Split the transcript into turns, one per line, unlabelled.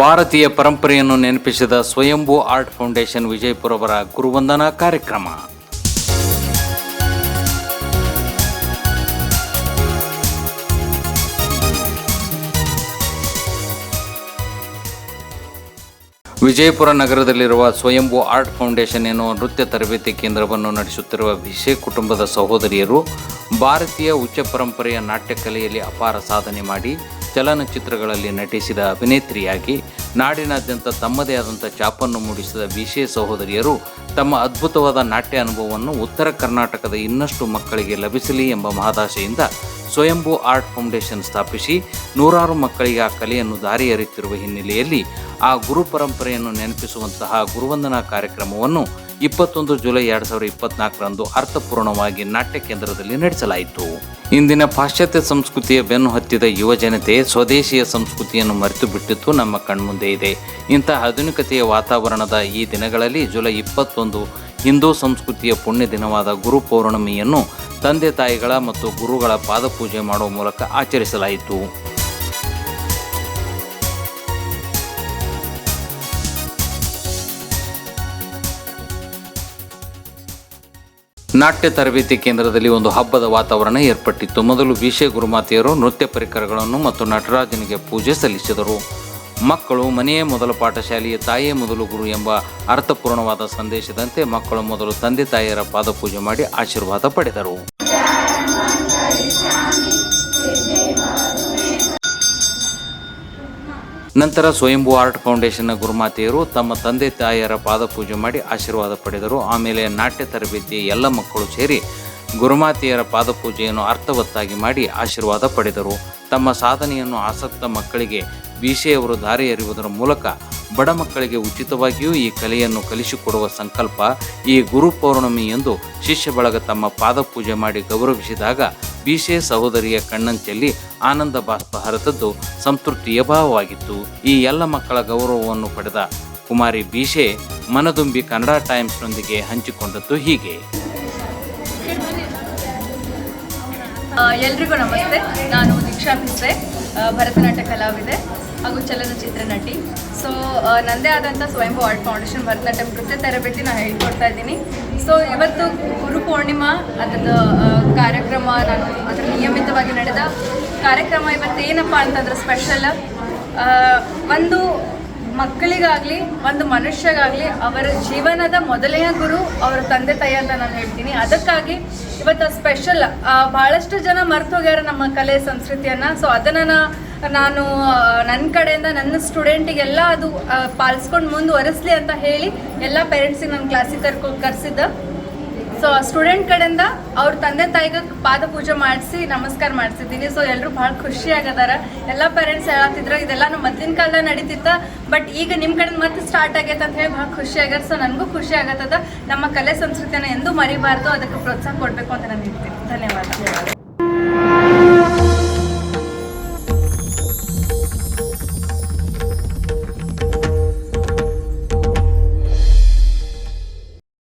ಭಾರತೀಯ ಪರಂಪರೆಯನ್ನು ನೆನಪಿಸಿದ ಸ್ವಯಂಭು art foundation ವಿಜಯಪುರವರ ಗುರುವಂದನಾ ಕಾರ್ಯಕ್ರಮ. ವಿಜಯಪುರ ನಗರದಲ್ಲಿರುವ ಸ್ವಯಂಭು ಆರ್ಟ್ ಫೌಂಡೇಶನ್ ಎನ್ನುವ ನೃತ್ಯ ತರಬೇತಿ ಕೇಂದ್ರವನ್ನು ನಡೆಸುತ್ತಿರುವ ವಿಶೇ ಕುಟುಂಬದ ಸಹೋದರಿಯರು ಭಾರತೀಯ ಉಚ್ಚ ಪರಂಪರೆಯ ನಾಟ್ಯ ಕಲೆಯಲ್ಲಿ ಅಪಾರ ಸಾಧನೆ ಮಾಡಿ ಚಲನಚಿತ್ರಗಳಲ್ಲಿ ನಟಿಸಿದ ಅಭಿನೇತ್ರಿಯಾಗಿ ನಾಡಿನಾದ್ಯಂತ ತಮ್ಮದೇ ಆದಂಥ ಛಾಪನ್ನು ಮೂಡಿಸಿದ ವಿಶೇ ಸಹೋದರಿಯರು ತಮ್ಮ ಅದ್ಭುತವಾದ ನಾಟ್ಯ ಅನುಭವವನ್ನು ಉತ್ತರ ಕರ್ನಾಟಕದ ಇನ್ನಷ್ಟು ಮಕ್ಕಳಿಗೆ ಲಭಿಸಲಿ ಎಂಬ ಮಹದಾಶೆಯಿಂದ ಸ್ವಯಂಭೂ ಆರ್ಟ್ ಫೌಂಡೇಶನ್ ಸ್ಥಾಪಿಸಿ ನೂರಾರು ಮಕ್ಕಳಿಗೆ ಆ ಕಲೆಯನ್ನು ದಾರಿ ಎರೆಯುತ್ತಿರುವ ಹಿನ್ನೆಲೆಯಲ್ಲಿ ಆ ಗುರು ಪರಂಪರೆಯನ್ನು ನೆನಪಿಸುವಂತಹ ಗುರುವಂದನಾ ಕಾರ್ಯಕ್ರಮವನ್ನು ಇಪ್ಪತ್ತೊಂದು ಜುಲೈ ಎರಡು ಸಾವಿರದ ಇಪ್ಪತ್ನಾಲ್ಕರಂದು ಅರ್ಥಪೂರ್ಣವಾಗಿ ನಾಟ್ಯ ಕೇಂದ್ರದಲ್ಲಿ ನಡೆಸಲಾಯಿತು. ಇಂದಿನ ಪಾಶ್ಚಾತ್ಯ ಸಂಸ್ಕೃತಿಯ ಬೆನ್ನು ಹತ್ತಿದ ಯುವ ಜನತೆ ಸ್ವದೇಶಿಯ ಸಂಸ್ಕೃತಿಯನ್ನು ಮರೆತು ಬಿಟ್ಟಿದ್ದು ನಮ್ಮ ಕಣ್ಮುಂದೆ ಇದೆ. ಇಂತಹ ಆಧುನಿಕತೆಯ ವಾತಾವರಣದ ಈ ದಿನಗಳಲ್ಲಿ ಜುಲೈ ಇಪ್ಪತ್ತೊಂದು ಹಿಂದೂ ಸಂಸ್ಕೃತಿಯ ಪುಣ್ಯ ದಿನವಾದ ಗುರು ಪೌರ್ಣಮಿಯನ್ನು ತಂದೆ ತಾಯಿಗಳ ಮತ್ತು ಗುರುಗಳ ಪಾದಪೂಜೆ ಮಾಡುವ ಮೂಲಕ ಆಚರಿಸಲಾಯಿತು. ನಾಟ್ಯ ತರಬೇತಿ ಕೇಂದ್ರದಲ್ಲಿ ಒಂದು ಹಬ್ಬದ ವಾತಾವರಣ ಏರ್ಪಟ್ಟಿತ್ತು. ಮೊದಲು ವಿಷಯ ಗುರುಮಾತೆಯರು ನೃತ್ಯ ಪರಿಕರಗಳನ್ನು ಮತ್ತು ನಟರಾಜನಿಗೆ ಪೂಜೆ ಸಲ್ಲಿಸಿದರು. ಮಕ್ಕಳು ಮನೆಯೇ ಮೊದಲ ಪಾಠಶಾಲೆಯ ತಾಯಿಯೇ ಮೊದಲು ಗುರು ಎಂಬ ಅರ್ಥಪೂರ್ಣವಾದ ಸಂದೇಶದಂತೆ ಮಕ್ಕಳು ಮೊದಲು ತಂದೆ ತಾಯಿಯರ ಪಾದಪೂಜೆ ಮಾಡಿ ಆಶೀರ್ವಾದ ಪಡೆದರು. ನಂತರ ಸ್ವಯಂಭೂ ಆರ್ಟ್ ಫೌಂಡೇಶನ್ನ ಗುರುಮಾತೆಯರು ತಮ್ಮ ತಂದೆ ತಾಯಿಯರ ಪಾದಪೂಜೆ ಮಾಡಿ ಆಶೀರ್ವಾದ ಪಡೆದರು. ಆಮೇಲೆ ನಾಟ್ಯ ತರಬೇತಿ ಎಲ್ಲ ಮಕ್ಕಳು ಸೇರಿ ಗುರುಮಾತೆಯರ ಪಾದಪೂಜೆಯನ್ನು ಅರ್ಥವತ್ತಾಗಿ ಮಾಡಿ ಆಶೀರ್ವಾದ ಪಡೆದರು. ತಮ್ಮ ಸಾಧನೆಯನ್ನು ಆಸಕ್ತ ಮಕ್ಕಳಿಗೆ ವಿಷಯವರು ದಾರಿ ಎರೆಯುವುದರ ಮೂಲಕ ಬಡ ಮಕ್ಕಳಿಗೆ ಉಚಿತವಾಗಿಯೂ ಈ ಕಲೆಯನ್ನು ಕಲಿಸಿಕೊಡುವ ಸಂಕಲ್ಪ ಈ ಗುರು ಪೌರ್ಣಮಿ ಎಂದು ಶಿಷ್ಯ ಬಳಗ ತಮ್ಮ ಪಾದಪೂಜೆ ಮಾಡಿ ಗೌರವಿಸಿದಾಗ ಬಿಶೆ ಸಹೋದರಿಯ ಕಣ್ಣಂಚಲ್ಲಿ ಆನಂದ ಬಾಷ್ಪ ಹರತದ್ದು ಸಂತೃಪ್ತಿಯ ಭಾವವಾಗಿತ್ತು. ಈ ಎಲ್ಲ ಮಕ್ಕಳ ಗೌರವವನ್ನು ಪಡೆದ ಕುಮಾರಿ ಬಿಶೆ ಮನದುಂಬಿ ಕನ್ನಡ ಟೈಮ್ಸ್ನೊಂದಿಗೆ ಹಂಚಿಕೊಂಡದ್ದು ಹೀಗೆ.
ಎಲ್ರಿಗೂ ನಮಸ್ತೆ. ನಾನು ದೀಕ್ಷಾ ಪಿಸ್ರೆ ಭರತನಾಟ್ಯ ಕಲಾವಿದೆ ಹಾಗೂ ಚಲನಚಿತ್ರ ನಟಿ. ಸೊ ನನ್ನದೇ ಆದಂಥ ಸ್ವಯಂಭೂ ಆರ್ಟ್ ಫೌಂಡೇಶನ್ ಭರತನಾಟ್ಯ ನೃತ್ಯ ತರಬೇತಿ ನಾನು ಹೇಳ್ಕೊಡ್ತಾ ಇದ್ದೀನಿ. ಸೊ ಇವತ್ತು ಗುರು ಪೂರ್ಣಿಮಾ ಅದರದ್ದು ಕಾರ್ಯಕ್ರಮ ನಾನು ಅದರ ನಿಯಮಿತವಾಗಿ ನಡೆದ. ಕಾರ್ಯಕ್ರಮ ಇವತ್ತು ಏನಪ್ಪ ಅಂತಂದ್ರೆ ಸ್ಪೆಷಲ್ ಒಂದು ಮಕ್ಕಳಿಗಾಗಲಿ, ಒಂದು ಮನುಷ್ಯಗಾಗಲಿ, ಅವರ ಜೀವನದ ಮೊದಲನೆಯ ಗುರು, ಅವರ ತಂದೆ ತಾಯಿ ಅಂತ ನಾನು ಹೇಳ್ತೀನಿ. ಅದಕ್ಕಾಗಿ ಇವತ್ತು ಸ್ಪೆಷಲ್ ಭಾಳಷ್ಟು ಜನ ಮರ್ತು ಹೋಗ್ಯಾರ ನಮ್ಮ ಕಲೆ, ಸಂಸ್ಕೃತಿಯನ್ನು. ಸೊ ಅದನ್ನು ನಾನು ನನ್ನ ಕಡೆಯಿಂದ, ನನ್ನ ಸ್ಟೂಡೆಂಟಿಗೆಲ್ಲ ಅದು ಪಾಲಿಸ್ಕೊಂಡು ಮುಂದುವರಿಸ್ಲಿ ಅಂತ ಹೇಳಿ, ಎಲ್ಲ ಪೇರೆಂಟ್ಸಿಗೆ ನನ್ನ ಕ್ಲಾಸಿಗೆ ಕರ್ಕೊಂಡು ಕರೆಸಿದ್ದೆ. ಸೊ ಸ್ಟೂಡೆಂಟ್ ಕಡೆಯಿಂದ ಅವ್ರ ತಂದೆ ತಾಯಿಗೆ ಪಾದ ಪೂಜೆ ಮಾಡಿಸಿ ನಮಸ್ಕಾರ ಮಾಡಿಸಿದ್ದೀನಿ. ಸೊ ಎಲ್ಲರೂ ಭಾಳ ಖುಷಿ ಆಗದಾರ. ಎಲ್ಲ ಪೇರೆಂಟ್ಸ್ ಹೇಳತ್ತಿದ್ರು ಇದೆಲ್ಲ ನಮ್ಮ ಮೊದಲಿನ ಕಾಲದಾಗ ನಡೀತಿತ್ತ ಬಟ್ ಈಗ ನಿಮ್ಮ ಕಡೆಯಿಂದ ಮತ್ತೆ ಸ್ಟಾರ್ಟ್ ಆಗೈತೆ ಅಂತ ಹೇಳಿ ಭಾಳ ಖುಷಿ ಆಗ್ಯಾರ. ಸೊ ನನಗೂ ಖುಷಿ ಆಗತ್ತದ. ನಮ್ಮ ಕಲೆ ಸಂಸ್ಕೃತಿಯನ್ನು ಎಂದೂ ಮರಿಬಾರ್ದು. ಅದಕ್ಕೆ ಪ್ರೋತ್ಸಾಹ ಕೊಡಬೇಕು ಅಂತ ನಾನು ಹೇಳ್ತೀನಿ. ಧನ್ಯವಾದ.